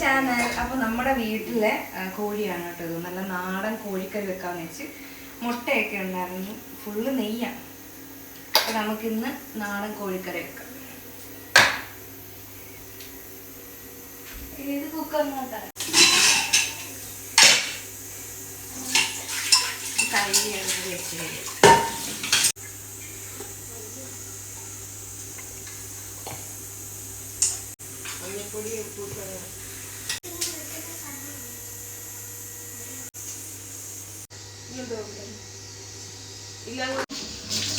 Channel അപ്പൊ നമ്മുടെ വീട്ടിലെ കോഴിയാണ് കേട്ടോ ഇത്. നല്ല നാടൻ കോഴിക്കറി വെക്കാന്ന് വെച്ച് മുട്ടയൊക്കെ ഉണ്ടായിരുന്നു. ഫുള്ള് നെയ്യാണ്. അപ്പൊ നമുക്കിന്ന് നാടൻ കോഴിക്കറി വെക്കാം. ഇത് കുക്കറിനകത്താ കഴുകി വെച്ച് കഴിയും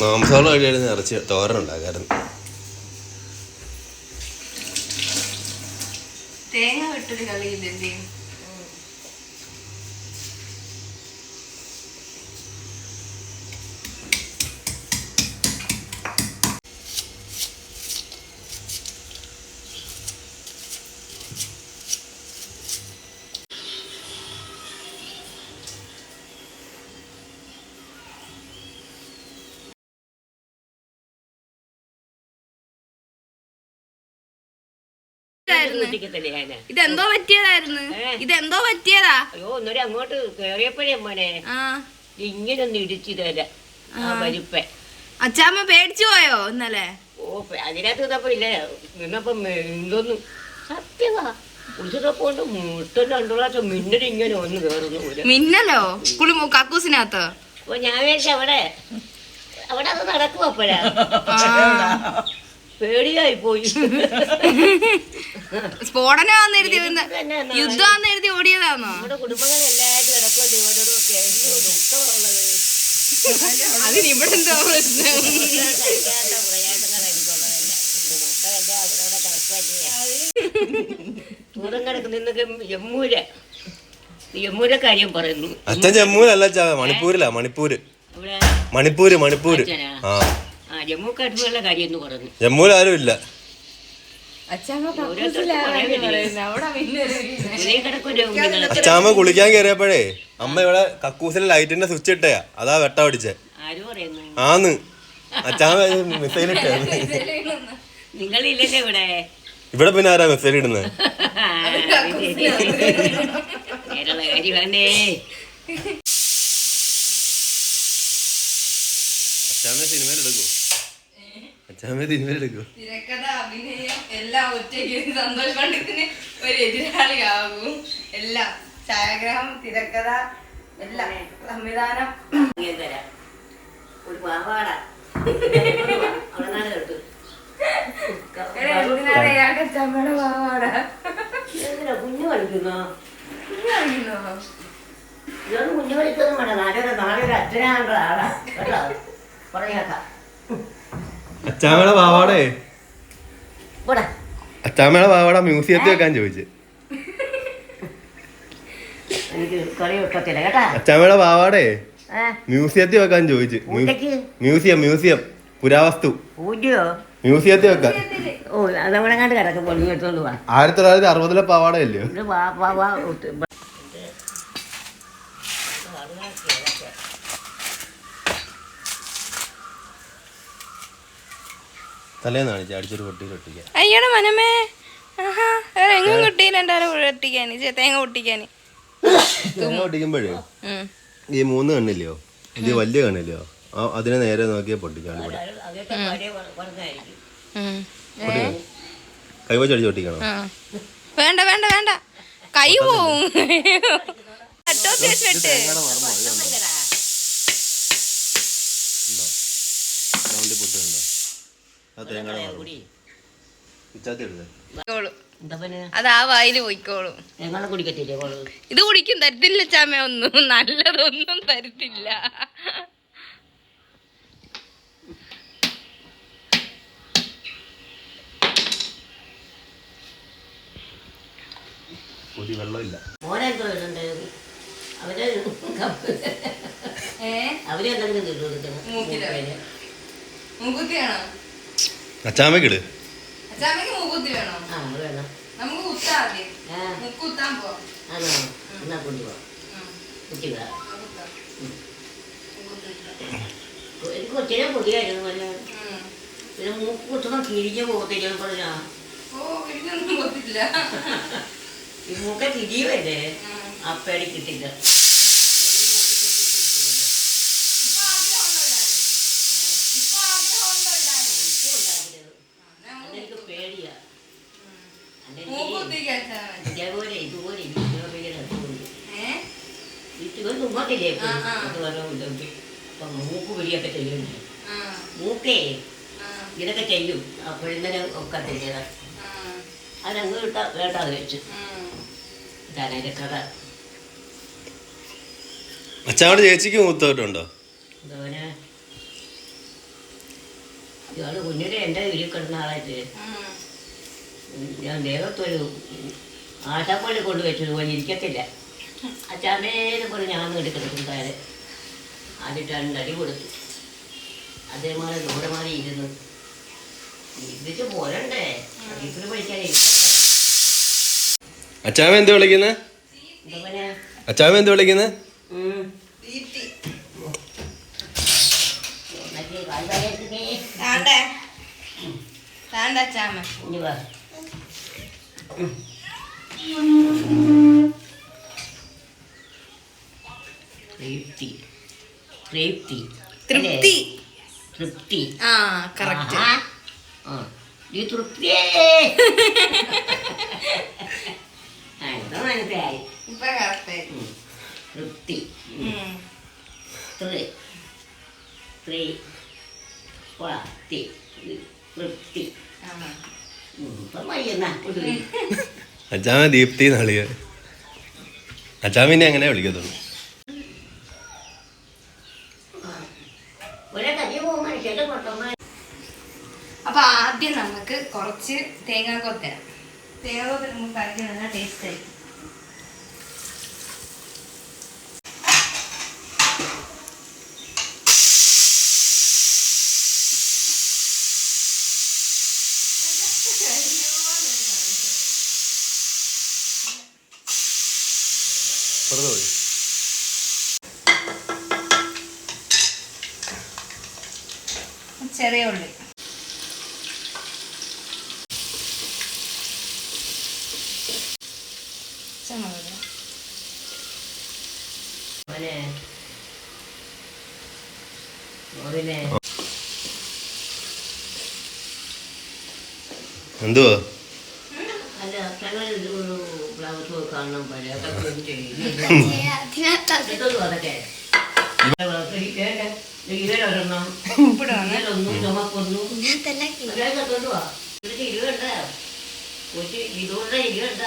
മാംസോളം വഴിയായിരുന്നു ഇറച്ചി തോരൻ ഉണ്ടാക്കായിരുന്നു തേങ്ങ വിട്ടൊരു കളിയില്ല ഞാൻ ഇതെന്തോ പറ്റിയതായിരുന്നു. ഇതെന്തോ പറ്റിയതാ? അയ്യോ ഒന്നൂടെ അങ്ങോട്ട് കേറിയപ്പോഴേ മോനെ. ഇങ്ങനെ ഒന്ന് ഇടിച്ചു തരാം ആ പരിപ്പ അച്ചാമ്മ പേടിച്ചു പോയോ ഇന്നലെ? ഓ അതിനകത്ത് നിന്നപ്പോ ഇല്ലേ നിന്നപ്പം എന്തോന്നു? സത്യവാ. രണ്ടു പ്രാവശ്യം മിന്നൽ ഇങ്ങനെ ഒന്ന് കയറുന്നു മിന്നലോ? കുളി കക്കൂസിനകത്ത്? ഞാൻ വിചാരിച്ച അവിടെ അവിടെ അത് നടക്കും അപ്പോഴാ. പേടിയായി പോയി. സ്ഫോടനം എഴുതി? യുദ്ധം എഴുതി ഓടിയതാണോ നമ്മുടെ കുടുംബങ്ങളെല്ലാരും കിടക്കുമല്ലോ ഇവരോടും ഒക്കെ ആയിട്ട് ദുഃഖമുള്ളത്. അതിന് ഇവിടെ എന്തോ പ്രശ്നം? കഴിക്കാത്ത പ്രയാസങ്ങളായിരിക്കുള്ളതല്ല മക്കളെല്ലാം അവിടെ അവിടെ കിടക്കുവല്ലേ ദൂരം കിടക്കുന്ന നിന്നൊക്കെ യമ്മൂര. യമ്മൂര കാര്യം പറയുന്നു. അച്ഛൻ ജമ്മുവിലല്ല അച്ഛാ മണിപ്പൂരിലാ മണിപ്പൂര്. അവിടെ മണിപ്പൂര് മണിപ്പൂര്. ആ. ജമ്മു കാശ്മീരിലെ കാര്യം എന്ന് പറഞ്ഞു ജമ്മുവിൽ ആരും ഇല്ല. അച്ചാമ്മ കുളിക്കാൻ കയറിയപ്പോഴേ അമ്മ ഇവിടെ കക്കൂസിലെ ലൈറ്റിന്റെ സ്വിച്ച് ഇട്ടയാ. അതാ വെട്ട പിടിച്ചേ. പറയുന്നു? ആന്ന്. അച്ചാമ്മ മിസൈൽ ഇട്ടേ. നിങ്ങളില്ലല്ലേ ഇവിടെ. ഇവിടെ പിന്നെ ആരാ മിസൈൽ ഇടുന്നത് അച്ചാമ്മ അച്ഛാമ്മ സിനിമയിൽ എടുക്കൂ അച്ഛാമ്മ എടുക്കൂ. തിരക്കഥ അഭിനയം എല്ലാം ഒറ്റയ്ക്ക് സന്തോഷ് പണ്ഡിത്തിന് ഒരു എതിരാളിയാകും. എല്ലാം. ഛായാഗ്രഹം തിരക്കഥ എല്ലാം. സംവിധാനം. തരാം ഒരു പാവാട. എന്തിനാണ് പാവാട? കുഞ്ഞു കളിക്കുന്നോ? കുഞ്ഞായിരുന്നോ? ഇതൊന്നും കുഞ്ഞു കളിക്കൊന്നും വേണ്ട നാലൊരു നാളെ ഒരു അച്ഛനാണ്ട ആളാ. കേട്ടോ? പറഞ്ഞേക്കാം അച്ചാമ്മയുടെ പാവാടേ? പോടാ. അച്ചാമ്മയുടെ പാവാട മ്യൂസിയത്തിൽ വെക്കാൻ ചോദിച്ചു. എനിക്ക് കളി ഒക്കത്തില്ല കേട്ടാ. അച്ചാമ്മയുടെ പാവാടേ മ്യൂസിയത്തിൽ വെക്കാൻ ചോദിച്ചു. Museum museum. പുരാവസ്തു. മ്യൂസിയത്തിൽ വെക്കാൻ. ആയിരത്തി തൊള്ളായിരത്തി അറുപതിലെ പാവാടയല്ലയോ ഇത് വാ വാ വാ ഒത്ത് ബ- തലേന്ന് കാണിച്ചു അടിച്ചൊരു പൊട്ടിയിൽ ഒട്ടിക്കാൻ. അയ്യടെ മനമേ. ആഹാ വേറെ എങ്ങും കിട്ടിയില്ല എന്റെ ആരെ പൊട്ടിക്കാന് ചെ- തേങ്ങ പൊട്ടിക്കുമ്പോഴേ ഈ മൂന്ന് കണ്ണില്ലയോ? ഇത് വലിയ കണ്ണില്ലയോ? അതിനെ നേരെ നോക്കിയാൽ പൊട്ടിക്കാണ് ഇവിടെ. അതൊക്കെ പഴയ വ- പറഞ്ഞായിരിക്കും ഉം. കൈവച്ച് അടിച്ച് പൊട്ടിക്കണം? വേണ്ട വേണ്ട വേണ്ട. കൈ പോവും. കട്ടോ അത് ആ വായിൽ പോയിക്കോളും. ഇത് കുടിക്കും തരത്തില്ല ചാമ ഒന്നും നല്ലതൊന്നും തരത്തില്ല. പൊടി വെള്ളമില്ല. മോനെന്തോ അച്ചാമ്മക്കിട് അച്ചാമ്മക്ക് മൂക്കുത്തി വേണോ? ആ അത് വേണം. നമുക്ക് കുത്താ ആദ്യം. ആ. മുക്കുത്താൻ പോ ആണോ എന്നാ എനിക്ക് കൊച്ചിനെ പൊടിയായിരുന്നു പോലെ പിന്നെ മൂക്ക് കിഴിഞ്ഞ് പോകത്തില്ല പറഞ്ഞാ. ഓ ഇതൊന്നും കൊത്തില്ല ഈ മൂക്ക തിരിയുമല്ലേ ആ പേടി കിട്ടില്ല. ഇപ്പൊ മൂക്ക് പിടിയൊക്കെ ചെയ്യുന്നുണ്ട് ആ, മൂക്കേ ഇതൊക്കെ ചെയ്യും. അപ്പോഴിന്നലെ ഒക്കെ ആ, അതങ്ങ് കിട്ടാ വെച്ചു ഉം. ഇതാണ് അതിന്റെ കഥ. അച്ഛനോട് ചേച്ചിക്ക് മൂത്തോട്ടുണ്ടോ ഇയാൾ കുഞ്ഞിനെ എന്റെ വീട്ടിൽ കിടന്ന ആളായിട്ട്. ഞാൻ ദേവത്തൊരു ആശാപ്പള്ളി കൊണ്ട് വെച്ചത് പോലെ ഇരിക്കത്തില്ല. അച്ചാമ്മേനെ പോലെ ഞാൻ എടുക്കണം താഴെ. ആദ്യത്തെ രണ്ടടി കൊടുത്തു. അതേമാതിരി ദൂരെ മാറി ഇരുന്നു. ഇതിച്ച് പോരണ്ടേ? ഇതിൽ പഠിക്കാൻ അച്ചാമ എന്ത് വിളിക്കുന്നത് അച്ചാമ എന്ത് വിളിക്കുന്നത് തീറ്റി. തൃപ്തി തൃപ്തി. തൃപ്തി തൃപ്തി. ആ കറക്റ്റ്. ഈ തൃപ്തിയേ. ഇപ്പൊ മനസ്സിലായി. ഇപ്പൊ കറക്റ്റ് തൃപ്തി. ത്രി. ത്രി. പത്തി തൃപ്തി. അച്ചാമ്മ ദീപ്തി നളിയ അച്ചാമ്മിനെ അങ്ങനെ വിളിക്കത്തുള്ളൂ ഒരേ കഞ്ഞി പോകുമ്പോൾ മനുഷ്യന്റെ പൊട്ടന്മാർ അപ്പൊ ആദ്യം നമുക്ക് കുറച്ച് തേങ്ങാക്കൊത്ത തേങ്ങാക്കൊത്ത നമുക്ക് കറിക്ക് നല്ല ടേസ്റ്റ് ആയിരിക്കും. വെറുതെ പോയി. ചെറിയ ഉള്ളി ചുമതല മോനെ മോനെ എന്തുവാ അല്ല ഞങ്ങൾ ഒരു ബ്ലൗസ് കാണണം പഴയ അതൊക്കെ ചെയ്യും ഇതൊന്നും അതൊക്കെ. ഇരുപതൊരെണ്ണം ഇരുപതൊന്നും ചുമക്കൊന്നും കൊണ്ടുപോവാ ഇതിന് ഇരുപണ്ട കൊച്ചി ഇരുപത് ഇരുപണ്ട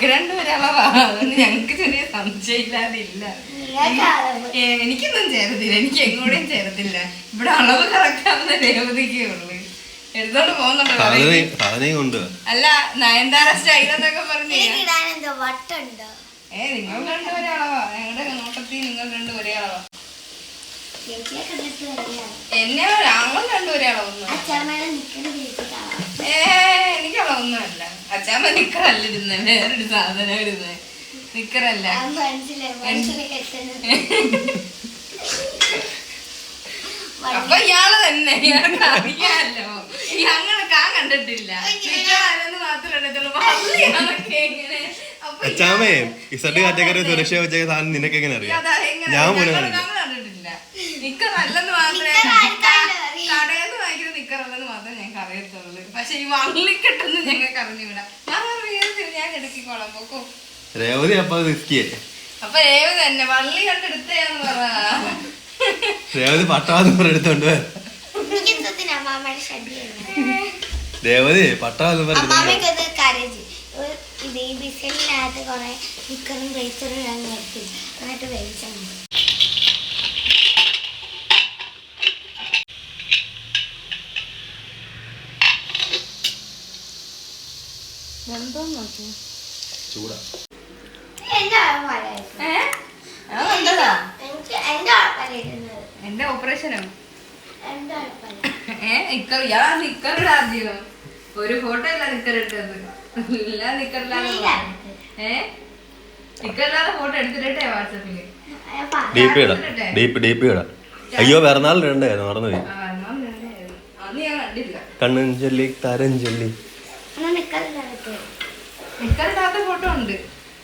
നിങ്ങൾക്ക് രണ്ടുപേരും അളവാ. അതുകൊണ്ട് ഞങ്ങൾക്ക് ചെറിയ സംശയമില്ലാതില്ല. എനിക്കൊന്നും ചേരത്തില്ല. എനിക്ക് എങ്ങോട്ടും ചേരത്തില്ല. ഇവിടെ അളവ് കറക്റ്റാവുന്ന രേവതിക്കേ ഉള്ളു. എടുത്തോണ്ട് പോകുന്നുണ്ട്? അല്ല നയൻതാര സ്റ്റൈൽ എന്നൊക്കെ പറഞ്ഞു ഏ നിങ്ങൾ രണ്ടുപേരെ അളവാ. ഞങ്ങളുടെ നോട്ടത്തിൽ നിങ്ങൾ രണ്ടുപേരെ എന്നെ ഞങ്ങൾ രണ്ടുപേരെ അളവൊന്നും അച്ഛമ്മയുടെ നിൽക്കുന്ന വീട്ടിൽ ഏ എനിക്ക് അളവൊന്നുമല്ല അച്ഛാമ്മ നിക്കറല്ല ഇടുന്നത് വേറൊരു സാധനം ഇടുന്നത് നിക്കറല്ല. ആ അപ്പൊ ഇയാൾ തന്നെ ഇയാൾക്ക് ഈ അങ്ങനെ കാ കണ്ടിട്ടില്ല. നിക്കറല്ലെന്ന് മാത്രമേ വള്ളിയാണൊക്കെ എങ്ങനെ അപ്പൊ അച്ചാമ്മേ ഇസട്ട് കാറ്റഗറി സുരക്ഷ വെച്ച സാധനം നിനക്ക് എങ്ങനെ അറിയാം? ഞാൻ പോലും നിക്കർ മാത്രമേ ഞങ്ങൾക്ക് അറിയത്തുള്ളൂ. പക്ഷെ ഈ വള്ളിക്കെട്ടൊന്നും ഞങ്ങൾക്ക് അറിഞ്ഞുകൂടാ. ഞാൻ അറിയത്തില്ല ഞാൻ എടുക്കിക്കോളാം പോക്കോ. രേവതി അപ്പൊ റിസ്കിയെ അപ്പൊ ഏവ് തന്നെ വള്ളി കണ്ടെടുത്തേന്ന് പറ. രേവതി പട്ടാന്ന് പറഞ്ഞെടുത്തോണ്ട് രേവതി പട്ടാന്ന് പറഞ്ഞെടുത്തോണ്ട് ഇത് സെല്ലാത്ത കുറേ കുറെ നിക്കറും ബ്രേസറും ഞാൻ നിർത്തി. എന്നിട്ട് വേവിച്ചാൽ മതി ചൂടാ. എന്റെ ഓപ്പറേഷനോ. ഏ ഒരു ഫോട്ടോ ഇല്ല നിക്കർ ഇട്ടത് ഇല്ല നിക്കറില്ലാതെ ഏ? നിക്കറില്ലാതെ ഫോട്ടോ എടുത്തിട്ടേ വാട്സപ്പിൽ. ഡി പി ഇടാം. ഡി പി ഡി പി ഇടാം. അയ്യോ പിറന്നാളിന് ഇടണ്ടായിരുന്നു മറന്നുപോയി കണ്ണഞ്ചൊല്ലി തരഞ്ചൊല്ലി. ഫോട്ടോ ഉണ്ട്.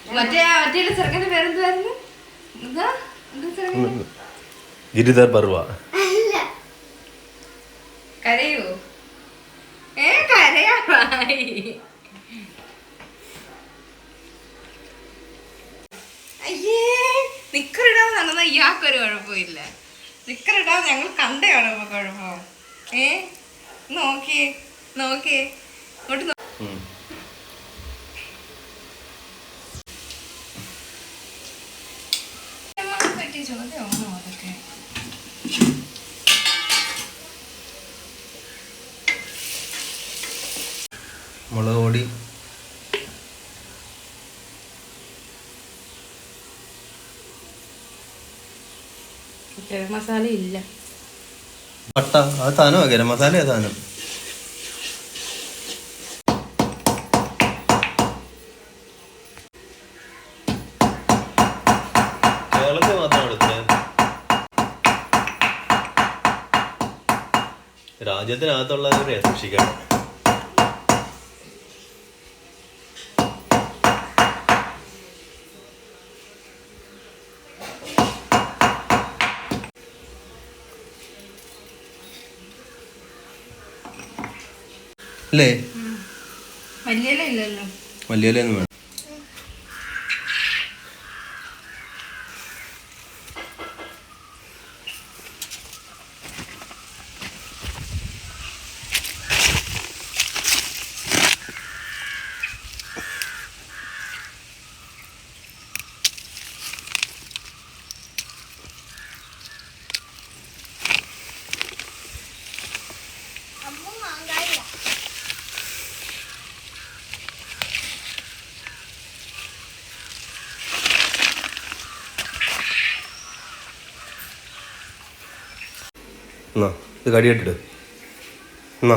മറ്റേ മറ്റേ ചെറുക്കന്റെ പേരെന്തായിരുന്നു ഗിരിധർ ബർവ അല്ല കരയോ ഏ കരയാറായി അയ്യേ നിക്കറിടാതെ നടന്ന ഇയാൾക്കൊരു കുഴപ്പമില്ല നിക്കറിടാതെ ഞങ്ങൾ കണ്ടയാണോ ഇപ്പൊ കുഴപ്പം? ഏ? നോക്കിയേ നോക്കിയേ ഇങ്ങോട്ട് നോ- അമ്മയെ പറ്റിയ ചോദ്യമാണോ അതൊക്കെ. മുളക് പൊടി. ഗരം മസാല ഇല്ല. പട്ട അത് സാധനമാണ് ഗരം മസാല സാധനം കേരളത്തിൽ മാത്രമാണ് എടുത്തത് രാജ്യത്തിനകത്തുള്ളവരെ സൂക്ഷിക്കണം അല്ലേ? വലിയ ഇലയൊന്നും വേണം എന്നാ ഇത് കടിയിട്ടിട്ട് എന്നാ.